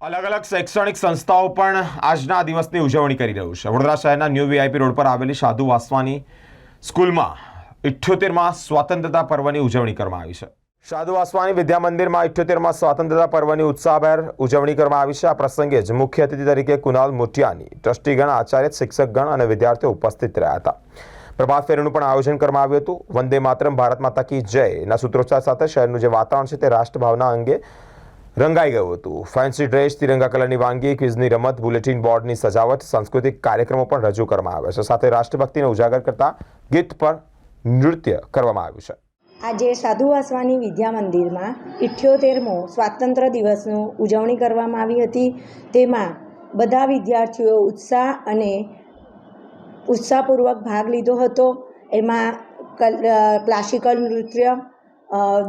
અલગ અલગ શૈક્ષણિક સંસ્થાઓ પણ આજના દિવસની ઉજવણી કરી રહ્યું છે. વડોદરા શહેરના ન્યૂ વીઆઈપી રોડ પર આવેલી સાધુ વાસવાની સ્કૂલમાં ઇઠ્યોતેરમાં સ્વાતંત્રતા પર્વની ઉજવણી કરવામાં આવી છે. સાધુ વાસવાની વિદ્યા મંદિરમાં ઇઠ્યોતેરમાં સ્વાતંત્રતા પર્વની ઉત્સાહભેર ઉજવણી કરવામાં આવી છે. આ પ્રસંગે જ મુખ્ય અતિથિ તરીકે કુનાલ મોટિયાની ટ્રસ્ટીગણ, આચાર્ય, શિક્ષકગણ અને વિદ્યાર્થીઓ ઉપસ્થિત રહ્યા હતા. પ્રભાત ફેરીનું પણ આયોજન કરવામાં આવ્યું હતું. વંદે માતરમ, ભારત માતા કી જયના સૂત્રોચ્ચાર સાથે શહેરનું જે વાતાવરણ છે તે રાષ્ટ્રભાવના અંગે રંગાઈ ગયું હતું. ફેન્સી ડ્રેસ તિરંગા કલરની વાનગી, ક્વિઝની રમત, બુલેટિન બોર્ડની સજાવટ, સાંસ્કૃતિક કાર્યક્રમો પણ રજૂ કરવામાં આવ્યા છે. સાથે રાષ્ટ્રભક્તિને ઉજાગર કરતા ગીત પર નૃત્ય કરવામાં આવ્યું છે. આજે સાધુ વાસવાની વિદ્યા મંદિરમાં ઇઠ્યોતેરમો સ્વાતંત્ર્ય દિવસનું ઉજવણી કરવામાં આવી હતી. તેમાં બધા વિદ્યાર્થીઓ ઉત્સાહ અને ઉત્સાહપૂર્વક ભાગ લીધો હતો. એમાં કલ ક્લાસિકલ નૃત્ય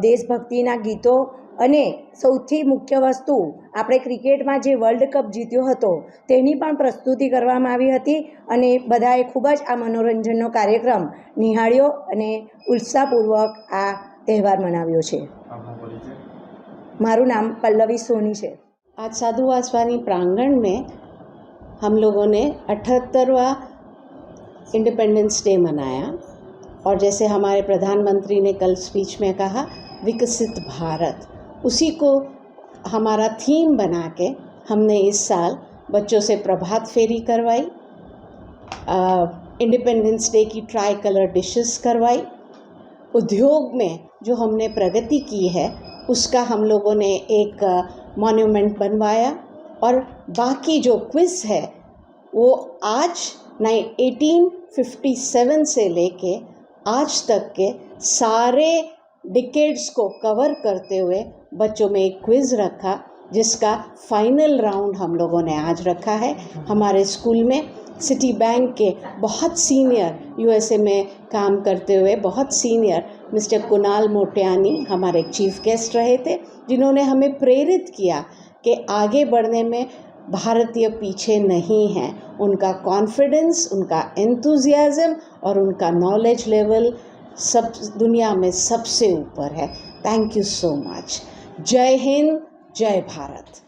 દેશભક્તિના ગીતો અને સૌથી મુખ્ય વસ્તુ આપણે ક્રિકેટમાં જે વર્લ્ડ કપ જીત્યો હતો તેની પણ પ્રસ્તુતિ કરવામાં આવી હતી અને બધાએ ખૂબ જ આ મનોરંજનનો કાર્યક્રમ નિહાળ્યો અને ઉત્સાહપૂર્વક આ તહેવાર મનાવ્યો છે મારું નામ પલ્લવી સોની છે आज साधु वासवानी प्रांगण में हम लोगों ने अठहत्तरवा इंडिपेंडेंस डे मनाया और जैसे हमारे प्रधानमंत्री ने कल स्पीच में कहा विकसित भारत उसी को हमारा थीम बना के हमने इस साल बच्चों से प्रभात फेरी करवाई इंडिपेंडेंस डे की ट्राई कलर डिशेस करवाई। उद्योग में जो हमने प्रगति की है, उसका हम लोगों ने एक मॉन्यूमेंट बनवाया और बाकी जो क्विज़ है, वो आज नाइन एटीन फिफ्टी सेवन से लेके आज तक के सारे डिकेड्स को कवर करते हुए बच्चों में एक क्विज़ रखा, जिसका फाइनल राउंड हम लोगों ने आज रखा है। हमारे स्कूल में सिटी बैंक के बहुत सीनियर यूएसए में काम करते हुए बहुत सीनियर मिस्टर कुणाल मोटियानी हमारे चीफ गेस्ट रहे थे, जिन्होंने हमें प्रेरित किया कि आगे बढ़ने में भारतीय पीछे नहीं हैं। उनका कॉन्फिडेंस उनका एंथुजियाज़म और उनका नॉलेज लेवल सब दुनिया में सबसे ऊपर है थैंक यू सो मच जय हिंद जय भारत